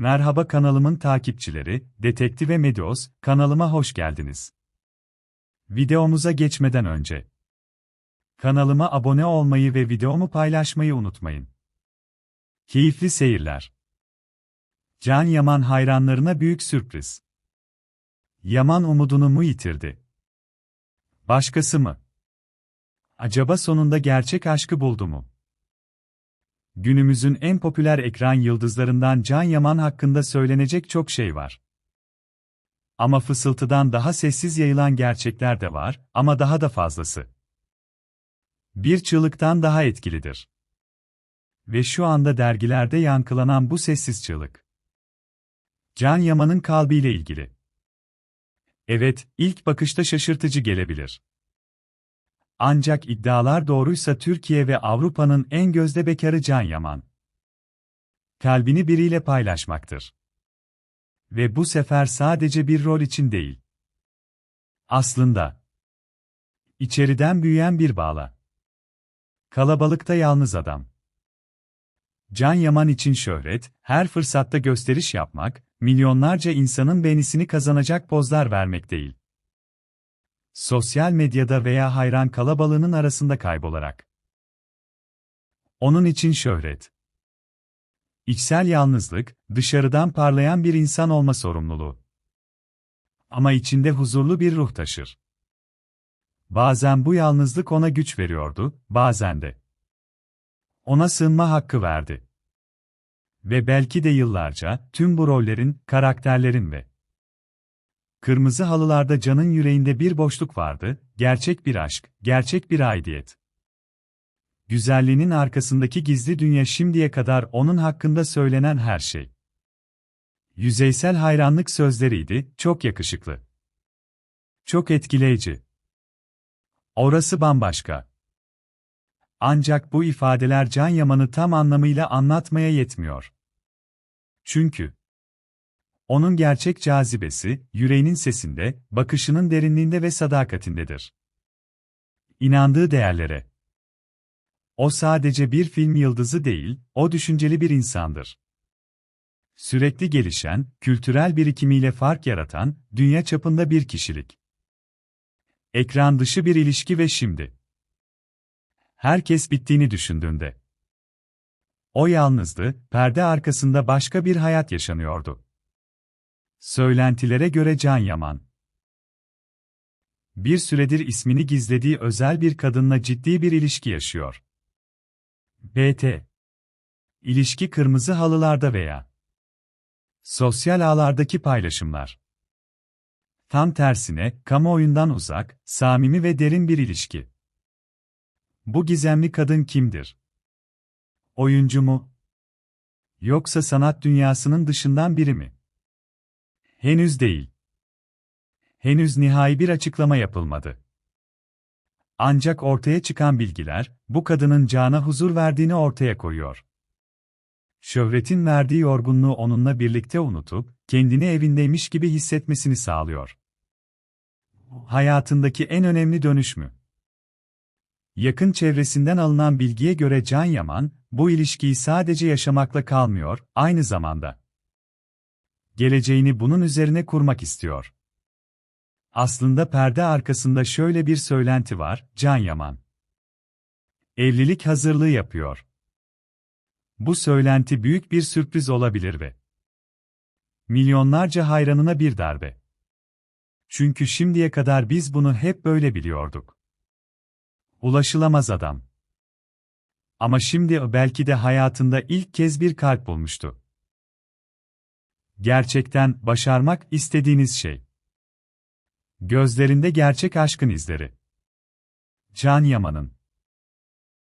Merhaba kanalımın takipçileri, Detektif ve Medios, kanalıma hoş geldiniz. Videomuza geçmeden önce kanalıma abone olmayı ve videomu paylaşmayı unutmayın. Keyifli seyirler. Can Yaman hayranlarına büyük sürpriz. Yaman umudunu mu yitirdi? Başkası mı? Acaba sonunda gerçek aşkı buldu mu? Günümüzün en popüler ekran yıldızlarından Can Yaman hakkında söylenecek çok şey var. Ama fısıltıdan daha sessiz yayılan gerçekler de var ama daha da fazlası. Bir çığlıktan daha etkilidir. Ve şu anda dergilerde yankılanan bu sessiz çığlık. Can Yaman'ın kalbiyle ilgili. Evet, ilk bakışta şaşırtıcı gelebilir. Ancak iddialar doğruysa Türkiye ve Avrupa'nın en gözde bekarı Can Yaman. Kalbini biriyle paylaşmaktır. Ve bu sefer sadece bir rol için değil. Aslında içeriden büyüyen bir bağla. Kalabalıkta yalnız adam. Can Yaman için şöhret, her fırsatta gösteriş yapmak, milyonlarca insanın beğenisini kazanacak pozlar vermek değil sosyal medyada veya hayran kalabalığının arasında kaybolarak. Onun için şöhret. İçsel yalnızlık, dışarıdan parlayan bir insan olma sorumluluğu. Ama içinde huzurlu bir ruh taşır. Bazen bu yalnızlık ona güç veriyordu, bazen de. Ona sığınma hakkı verdi. Ve belki de yıllarca, tüm bu rollerin, karakterlerin ve Kırmızı halılarda Can'ın yüreğinde bir boşluk vardı, gerçek bir aşk, gerçek bir aidiyet. Güzelliğinin arkasındaki gizli dünya şimdiye kadar onun hakkında söylenen her şey. Yüzeysel hayranlık sözleriydi, çok yakışıklı. Çok etkileyici. Orası bambaşka. Ancak bu ifadeler Can Yaman'ı tam anlamıyla anlatmaya yetmiyor. Çünkü onun gerçek cazibesi, yüreğinin sesinde, bakışının derinliğinde ve sadakatindedir. İnandığı değerlere. O sadece bir film yıldızı değil, o düşünceli bir insandır. Sürekli gelişen, kültürel birikimiyle fark yaratan, dünya çapında bir kişilik. Ekran dışı bir ilişki ve şimdi. Herkes bittiğini düşündüğünde. O yalnızdı, perde arkasında başka bir hayat yaşanıyordu. Söylentilere göre Can Yaman. Bir süredir ismini gizlediği özel bir kadınla ciddi bir ilişki yaşıyor. BT. İlişki kırmızı halılarda veya sosyal ağlardaki paylaşımlar. Tam tersine, kamuoyundan uzak, samimi ve derin bir ilişki. Bu gizemli kadın kimdir? Oyuncu mu? Yoksa sanat dünyasının dışından biri mi? Henüz değil. Henüz nihai bir açıklama yapılmadı. Ancak ortaya çıkan bilgiler, bu kadının cana huzur verdiğini ortaya koyuyor. Şöhretin verdiği yorgunluğu onunla birlikte unutup, kendini evindeymiş gibi hissetmesini sağlıyor. Hayatındaki en önemli dönüş mü? Yakın çevresinden alınan bilgiye göre Can Yaman, bu ilişkiyi sadece yaşamakla kalmıyor, aynı zamanda geleceğini bunun üzerine kurmak istiyor. Aslında perde arkasında şöyle bir söylenti var, Can Yaman. Evlilik hazırlığı yapıyor. Bu söylenti büyük bir sürpriz olabilir ve milyonlarca hayranına bir darbe. Çünkü şimdiye kadar biz bunu hep böyle biliyorduk. Ulaşılamaz adam. Ama şimdi belki de hayatında ilk kez bir kalp bulmuştu. Gerçekten başarmak istediğiniz şey. Gözlerinde gerçek aşkın izleri. Can Yaman'ın